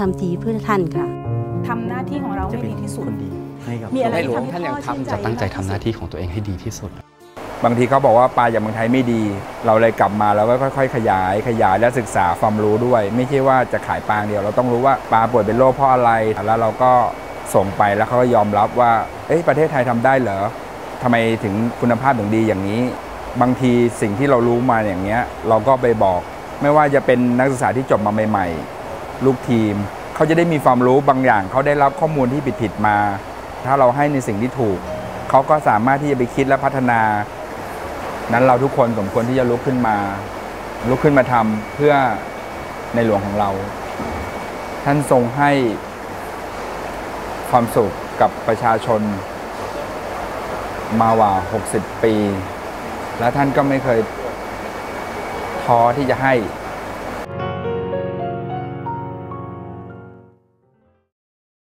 ทำดีเพื่อท่านค่ะทำหน้าที่ของเราจะให้เป็นดีที่สุดคนดีให้กับมีอะไรในหลวงที่ท่านยังทำให้พ่อชื่นใจทำจะตั้งใจทำหน้าที่ของตัวเองให้ดีที่สุด บางทีเขาบอกว่าปลาจากเมืองไทยไม่ดี เราเลยกลับมาแล้วก็ค่อย ๆ ขยายขยายและศึกษาความรู้ด้วย ไม่ใช่ว่าจะขายปลาอย่างเดียว เราต้องรู้ว่าปลาป่วยเป็นโรคเพราะอะไร แล้วเราก็ส่งไปแล้วเขาก็ยอมรับว่าเอ้ยประเทศไทยทำได้เหรอทำไมถึงคุณภาพถึงดีอย่างนี้ บางทีสิ่งที่เรารู้มาอย่างเนี้ยเราก็ไปบอก ไม่ว่าจะเป็นนักศึกษาที่จบมาใหม่ ๆ ลูกทีม เขาจะได้มีความรู้บางอย่าง เขาได้รับข้อมูลที่ผิดๆมา ถ้าเราให้ในสิ่งที่ถูก เขาก็สามารถที่จะไปคิดและพัฒนา นั้นเราทุกคนสมควรที่จะลุกขึ้นมา ลุกขึ้นมาทำเพื่อในหลวงของเรา ท่านทรงให้ความสุขกับประชาชนมาว่า 60 ปี และท่านก็ไม่เคยท้อที่จะให้